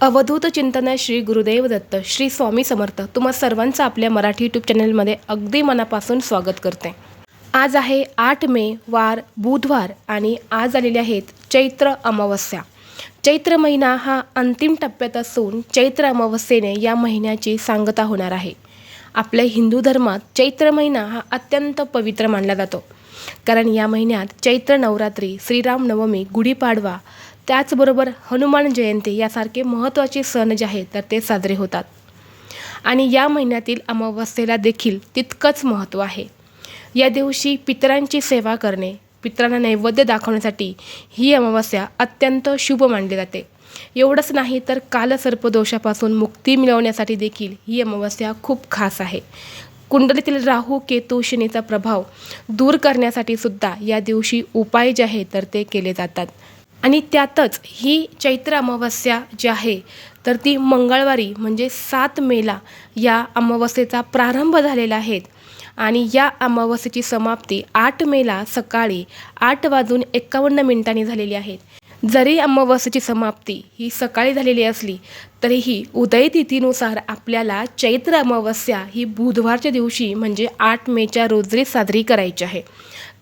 अवधूत चिंतन श्री गुरुदेव दत्त श्री स्वामी समर्थ तुम्हा सर्वांचं आपल्या मराठी यूट्यूब चॅनलमध्ये अगदी मनापासून स्वागत करते. आज आहे आठ मे वार बुधवार आणि आज आलेले आहेत चैत्र अमावस्या. चैत्र महिना हा अंतिम टप्प्यात असून चैत्र अमावस्येने या महिन्याची सांगता होणार आहे. आपल्या हिंदू धर्मात चैत्र महिना हा अत्यंत पवित्र मानला जातो. कारण या महिन्यात चैत्र नवरात्री श्रीराम नवमी गुढीपाडवा त्याचबरोबर हनुमान जयंती यासारखे महत्त्वाचे सण जे आहेत तर ते साजरे होतात. आणि या महिन्यातील अमावस्येला देखील तितकंच महत्त्व आहे. या दिवशी पितरांची सेवा करणे पितरांना नैवेद्य दाखवण्यासाठी ही अमावस्या अत्यंत शुभ मानली जाते. एवढंच नाही तर कालसर्पदोषापासून मुक्ती मिळवण्यासाठी देखील ही अमावस्या खूप खास आहे. कुंडलीतील राहू केतू शनीचा प्रभाव दूर करण्यासाठी सुद्धा या दिवशी उपाय जे आहेत तर ते केले जातात. आणि त्यातच ही चैत्र अमावस्या जी आहे तर ती मंगळवारी म्हणजे सात मेला या अमावस्येचा प्रारंभ झालेला आहे. आणि या अमावस्येची समाप्ती आठ मेला सकाळी आठ वाजून एकावन्न मिनिटांनी झालेली आहे. जरी अमावस्येची समाप्ती ही सकाळी झालेली असली तरीही उदयतिथीनुसार आपल्याला चैत्र अमावस्या ही बुधवारच्या दिवशी म्हणजे आठ मेच्या रोजरी साजरी करायची आहे.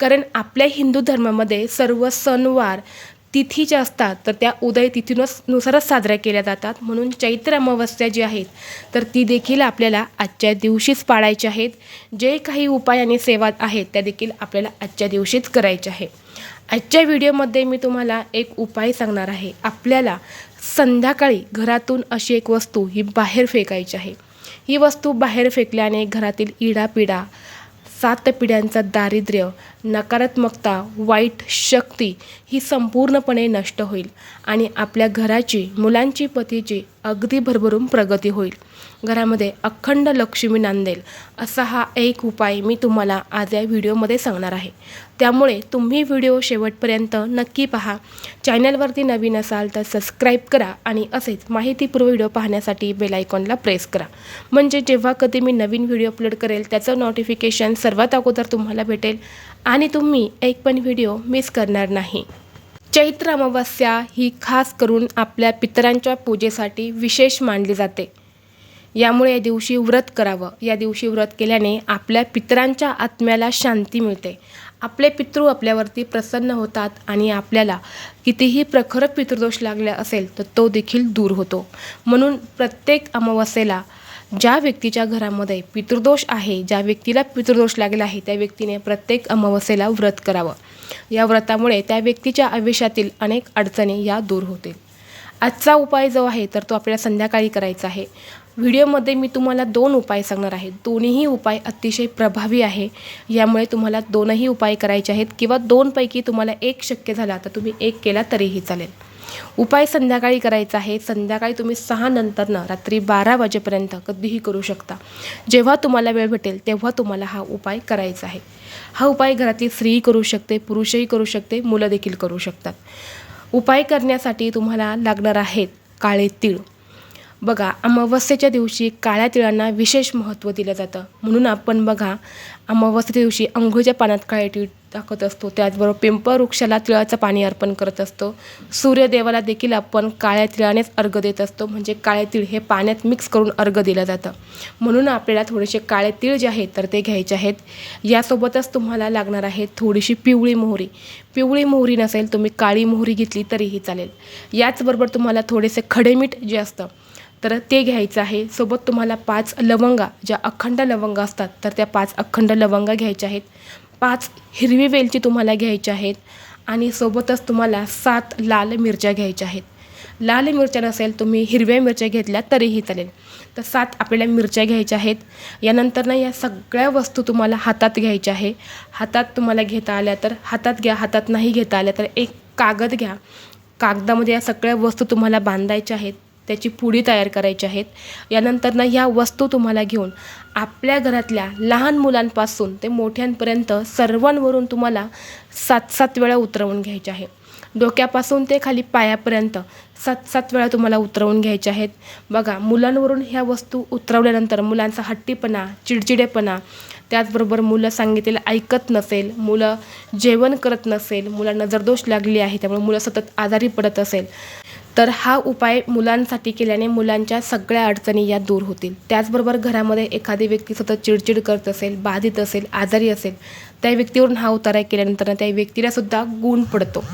कारण आपल्या हिंदू धर्मामध्ये सर्व सणवार तिथी ज्या असतात तर त्या उदय तिथीनुस नुसारच साजऱ्या केल्या जातात. म्हणून चैत्र अमावस्या जी आहेत तर ती देखील आपल्याला आजच्या दिवशीच पाळायची आहेत. जे काही उपाय आणि सेवा आहेत त्या देखील आपल्याला आजच्या दिवशीच करायच्या आहे. आजच्या व्हिडिओमध्ये मी तुम्हाला एक उपाय सांगणार आहे. आपल्याला संध्याकाळी घरातून अशी एक वस्तू ही बाहेर फेकायची आहे. ही वस्तू बाहेर फेकल्याने घरातील इडापिडा सात पिढ्यांचा दारिद्र्य नकारात्मकता वाईट शक्ती ही संपूर्णपणे नष्ट होईल आणि आपल्या घराची मुलांची पतीची अगदी भरभरून प्रगती होईल. घरामध्ये अखंड लक्ष्मी नांदेल असा हा एक उपाय मी तुम्हाला आज या व्हिडिओमध्ये सांगणार आहे. त्यामुळे तुम्ही व्हिडिओ शेवटपर्यंत नक्की पहा. चॅनलवरती नवीन असाल तर सबस्क्राईब करा आणि असेच माहितीपूर्व व्हिडिओ पाहण्यासाठी बेल आयकॉनला प्रेस करा. म्हणजे जेव्हा कधी मी नवीन व्हिडिओ अपलोड करेल त्याचं नोटिफिकेशन सर्वात अगोदर तुम्हाला भेटेल आणि तुम्ही एक पण व्हिडिओ मिस करणार नाही. चैत्र अमावस्या ही खास करून आपल्या पितरांच्या पूजेसाठी विशेष मानली जाते. यामुळे या दिवशी व्रत करावं. या दिवशी व्रत केल्याने आपल्या पितरांच्या आत्म्याला शांती मिळते. आपले पितृ आपल्यावरती प्रसन्न होतात आणि आपल्याला कितीही प्रखर पितृदोष लागला असेल तर तो देखील दूर होतो. म्हणून प्रत्येक अमावस्येला ज्या व्यक्तीच्या घरामध्ये पितृदोष आहे ज्या व्यक्तीला पितृदोष लागला आहे त्या व्यक्तीने प्रत्येक अमावस्येला व्रत करावं. या व्रतामुळे त्या व्यक्तीच्या आयुष्यातील अनेक अडचणी या दूर होतील. आजचा उपाय जो आहे तर तो आपल्याला संध्याकाळी करायचा आहे. व्हिडिओमध्ये मी तुम्हाला दोन उपाय सांगणार आहे. दोन्हीही उपाय अतिशय प्रभावी आहे. यामुळे तुम्हाला दोनही उपाय करायचे आहेत किंवा दोनपैकी तुम्हाला एक शक्य झाला तर तुम्ही एक केला तरीही चालेल. उपाय संध्याकाळी करायचा आहे. संध्याकाळी तुम्ही सहा नंतरनं रात्री बारा वाजेपर्यंत कधीही करू शकता. जेव्हा तुम्हाला वेळ भेटेल तेव्हा तुम्हाला हा उपाय करायचा आहे. हा उपाय घरातली स्त्रीही करू शकते पुरुषही करू शकते मुलं देखील करू शकतात. उपाय करण्यासाठी तुम्हाला लागणार आहेत काळे तीळ. बघा अमावस्येच्या दिवशी काळ्या तिळांना विशेष महत्त्व दिलं जातं. म्हणून आपण बघा अमावस्येच्या दिवशी अंघोळच्या पाण्यात काळे तीळ दाखवत असतो. त्याचबरोबर पिंपळ वृक्षाला तिळाचं पाणी अर्पण करत असतो. सूर्यदेवाला देखील आपण काळ्या तिळानेच अर्घ देत असतो. म्हणजे काळे तीळ हे पाण्यात मिक्स करून अर्घ दिलं जातं. म्हणून आपल्याला थोडेसे काळे तीळ जे आहेत तर ते घ्यायचे आहेत. यासोबतच तुम्हाला लागणार आहे थोडीशी पिवळी मोहरी. पिवळी मोहरी नसेल तुम्ही काळी मोहरी घेतली तरीही चालेल. याचबरोबर तुम्हाला थोडेसे खडेमीठ जे असतं तर ते घ्यायचं आहे. सोबत तुम्हाला पाच लवंगा ज्या अखंड लवंगा असतात तर त्या पाच अखंड लवंगा घ्यायच्या आहेत. पाच हिरवी वेलची तुम्हाला घ्यायची आहेत आणि सोबतच तुम्हाला सात लाल मिरच्या घ्यायच्या आहेत. लाल मिरच्या नसेल तुम्ही हिरव्या मिरच्या घेतल्या तरीही चालेल. तर सात आपल्याला मिरच्या घ्यायच्या आहेत. यानंतर ना या सगळ्या वस्तू तुम्हाला हातात घ्यायच्या आहे. हातात तुम्हाला घेता आल्या तर हातात घ्या हातात नाही घेता आल्या तर एक कागद घ्या. कागदामध्ये या सगळ्या वस्तू तुम्हाला बांधायच्या आहेत. त्याची पुडी तयार करायची आहेत. यानंतर ना ह्या वस्तू तुम्हाला घेऊन आपल्या घरातल्या लहान मुलांपासून ते मोठ्यांपर्यंत सर्वांवरून तुम्हाला सात सात वेळा उतरवून घ्यायचे आहे. डोक्यापासून ते खाली पायापर्यंत सात सात वेळा तुम्हाला उतरवून घ्यायच्या आहेत. बघा मुलांवरून ह्या वस्तू उतरवल्यानंतर मुलांचा हट्टीपणा चिडचिडेपणा त्याचबरोबर मुलं सांगितलेलं ऐकत नसेल मुलं जेवण करत नसेल मुलांना जर दोष लागली आहे त्यामुळे मुलं सतत आजारी पडत असेल. तर हा उपाय मुलांसाठी केल्याने मुलांच्या सगळ्या अडचणी या दूर होतील. त्याचबरोबर घरामध्ये एखादी व्यक्ती सतत चिडचिड करत असेल बाधित असेल आजारी असेल त्या व्यक्तीवरून हा उतारा केल्यानंतर त्या व्यक्तीलासुद्धा गुण पडतो.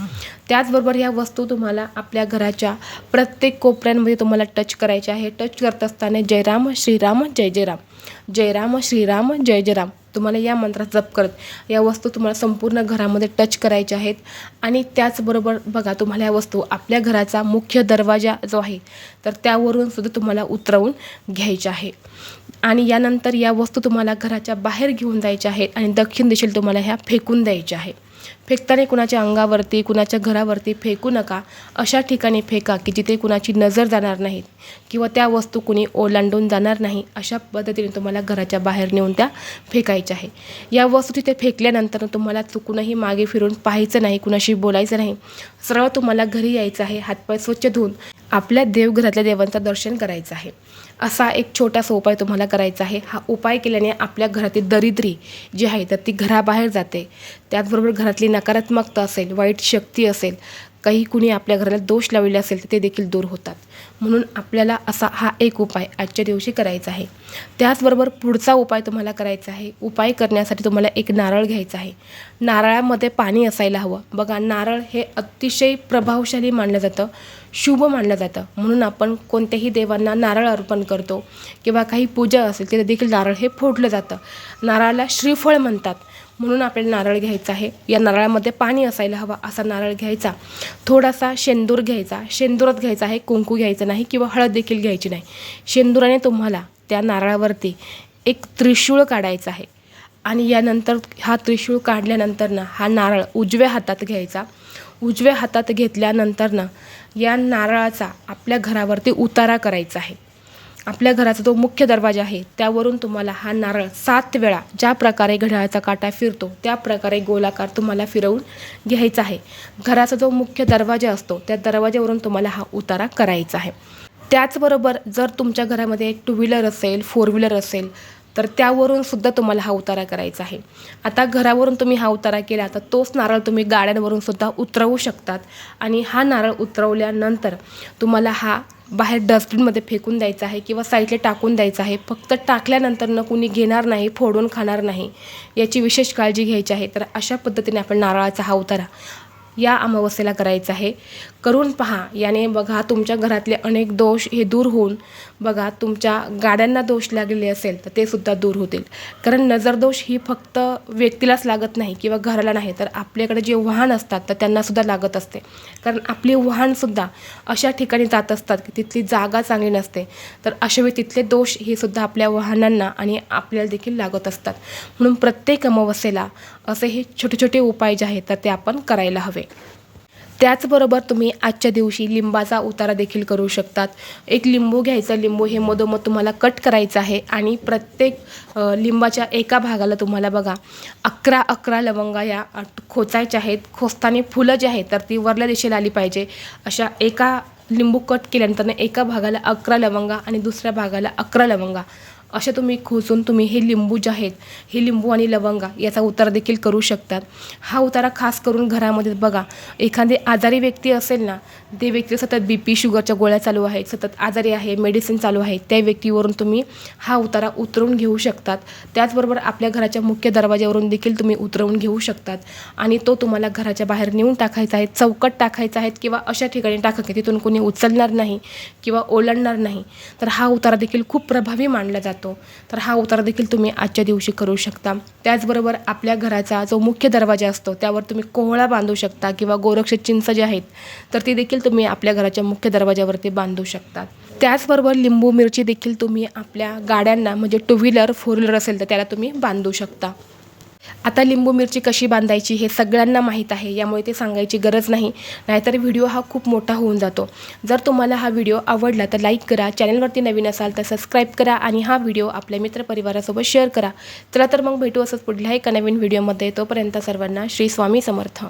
त्याचबरोबर ह्या वस्तू तुम्हाला आपल्या घराच्या प्रत्येक कोपऱ्यांमध्ये तुम्हाला टच करायच्या आहे टच करत असताना जयराम श्रीराम जय जय राम. श्रीराम जय जयराम तुम्हाला या मंत्रात जप करत या वस्तू तुम्हाला संपूर्ण घरामध्ये टच करायच्या आहेत. आणि त्याचबरोबर बघा तुम्हाला या वस्तू आपल्या घराचा मुख्य दरवाजा जो आहे तर त्यावरून सुद्धा तुम्हाला उतरवून घ्यायच्या आहे आणि यानंतर या वस्तू तुम्हाला घराच्या बाहेर घेऊन जायच्या आहेत आणि दक्षिण दिशेला तुम्हाला ह्या फेकून द्यायच्या आहे फेकताना कुणाच्या अंगावरती कुणाच्या घरावरती फेकू नका. अशा ठिकाणी फेका की जिथे कुणाची नजर जाणार नाही किंवा त्या वस्तू कुणी ओलांडून जाणार नाही अशा पद्धतीने तुम्हाला घराच्या बाहेर नेऊन त्या फेकायच्या आहे. या वस्तू तिथे फेकल्यानंतर तुम्हाला चुकूनही मागे फिरून पाहायचं नाही कुणाशी बोलायचं नाही. सरळ तुम्हाला घरी यायचं आहे हातपाय स्वच्छ धुवून आपल्या देवघरातल्या देवांचं दर्शन करायचं आहे. असा एक छोटासा उपाय तुम्हाला करायचा आहे. हा उपाय केल्याने आपल्या घरातील दरिद्री जी आहे तर ती घराबाहेर जाते. त्याचबरोबर घरातली नकारात्मकता असेल वाईट शक्ती असेल काही कुणी आपल्या घराला दोष लावलेले असेल तर ते देखील दूर होतात. म्हणून आपल्याला असा हा एक उपाय आजच्या दिवशी करायचा आहे. त्याचबरोबर पुढचा उपाय तुम्हाला करायचा आहे. उपाय करण्यासाठी तुम्हाला एक नारळ घ्यायचा आहे. नारळामध्ये पाणी असायला हवं. बघा नारळ हे अतिशय प्रभावशाली मानलं जातं. शुभ मानलं जातं. म्हणून आपण कोणत्याही देवांना नारळ अर्पण करतो किंवा काही पूजा असेल तिथे देखील नारळ हे फोडलं जातं. नारळाला श्रीफळ म्हणतात. म्हणून आपल्याला नारळ घ्यायचा आहे. या नारळामध्ये पाणी असायला हवा असा नारळ घ्यायचा. थोडासा शेंदूर घ्यायचा. शेंदूरच घ्यायचा आहे कुंकू घ्यायचं नाही किंवा हळद देखील घ्यायची नाही. शेंदुराने तुम्हाला त्या नारळावरती एक त्रिशूळ काढायचा आहे. आणि यानंतर हा त्रिशूळ काढल्यानंतर ना हा नारळ उजव्या हातात घ्यायचा. उजव्या हातात घेतल्यानंतर ना या नारळाचा आपल्या घरावरती उतारा करायचा आहे. आपल्या घराचा जो मुख्य दरवाजा आहे त्यावरून तुम्हाला हा नारळ सात वेळा ज्या प्रकारे घड्याळाचा काटा फिरतो त्या प्रकारे गोलाकार तुम्हाला फिरवून घ्यायचा आहे. घराचा जो मुख्य दरवाजा असतो त्या दरवाज्यावरून तुम्हाला हा उतारा करायचा आहे. त्याचबरोबर जर तुमच्या घरामध्ये एक टू व्हीलर असेल फोर व्हीलर असेल तर त्यावरून सुद्धा तुम्हाला हा उतारा करायचा आहे. आता घरावरून तुम्ही हा उतारा केला तर तोच नारळ तुम्ही गाड्यांवरून सुद्धा उतरवू शकतात. आणि हा नारळ उतरवल्यानंतर तुम्हाला हा बाहेर डस्टबिनमध्ये फेकून द्यायचा आहे किंवा साईडला टाकून द्यायचा आहे. फक्त टाकल्यानंतर न कुणी घेणार नाही फोडून खाणार नाही याची विशेष काळजी घ्यायची आहे. तर अशा पद्धतीने आपण नारळाचा हा उतारा या अमावस्येला करायचा आहे. करून पहा. याने बघा तुमच्या घरातले अनेक दोष हे दूर होऊन बघा तुमच्या गाड्यांना दोष लागलेले असेल तर ते सुद्धा दूर होतील. कारण नजरदोष ही फक्त व्यक्तीलाच लागत नाही किंवा घराला नाही तर आपल्याकडे जे वाहन असतात तर त्यांनासुद्धा लागत असते. कारण आपली वाहनसुद्धा अशा ठिकाणी जात असतात की तिथली जागा चांगली नसते. तर अशावेळी तिथले दोष हे सुद्धा आपल्या वाहनांना आणि आपल्याला देखील लागत असतात. म्हणून प्रत्येक अमावस्येला असे हे छोटे छोटे उपाय जे आहेत तर ते आपण करायला हवे. त्याचबरोबर तुम्ही आजच्या दिवशी लिंबाचा उतारा देखील करू शकतात. एक लिंबू घ्यायचा लिंबू हे मधोमध तुम्हाला कट करायचं आहे आणि प्रत्येक लिंबाच्या एका भागाला तुम्हाला बघा अकरा अकरा लवंगा या खोचायच्या आहेत खोचताना फुलं जी आहेत तर ती वरल्या दिशेला आली पाहिजे. अशा एका लिंबू कट केल्यानंतर एका भागाला अकरा लवंगा आणि दुसऱ्या भागाला अकरा लवंगा. अशा तुम्ही खोचून तुम्ही हे लिंबू जे आहेत हे लिंबू आणि लवंगा याचा उतारा देखील करू शकतात. हा उतारा खास करून घरामध्ये बघा एखादी आजारी व्यक्ती असेल ना ते व्यक्ती सतत बी पी शुगरच्या गोळ्या चालू आहेत सतत आजारी आहे मेडिसिन चालू आहे त्या व्यक्तीवरून तुम्ही हा उतारा उतरवून घेऊ शकतात. त्याचबरोबर आपल्या घराच्या मुख्य दरवाज्यावरून देखील तुम्ही उतरवून घेऊ शकतात. आणि तो तुम्हाला घराच्या बाहेर नेऊन टाकायचा आहे चौकट टाकायचा आहे किंवा अशा ठिकाणी टाका की तिथून कोणी उचलणार नाही किंवा ओलांडणार नाही. तर हा उतारा देखील खूप प्रभावी मानला जातो. तर हा उतारा देखील तुम्ही आजच्या दिवशी करू शकता. त्याचबरोबर आपल्या घराचा जो मुख्य दरवाजा असतो त्यावर तुम्ही कोहळा बांधू शकता किंवा गोरक्ष चिंच जे आहेत तर ती देखील तुम्ही आपल्या घराच्या मुख्य दरवाजावरती बांधू शकता. त्याचबरोबर लिंबू मिरची देखील तुम्ही आपल्या गाड्यांना म्हणजे टू व्हीलर फोर व्हीलर असेल तर त्याला तुम्ही बांधू शकता. आता लिंबू मिरची कशी बांधायची हे सगळ्यांना माहीत आहे यामुळे ते सांगायची गरज नाही. नाहीतर व्हिडिओ हा खूप मोठा होऊन जातो. जर तुम्हाला हा व्हिडिओ आवडला तर लाईक करा चॅनलवरती नवीन असाल तर सबस्क्राईब करा आणि हा व्हिडिओ आपल्या मित्रपरिवारासोबत शेअर करा. चला तर मग भेटू असंच पुढल्या एका नवीन व्हिडिओमध्ये. तोपर्यंत सर्वांना श्री स्वामी समर्थ.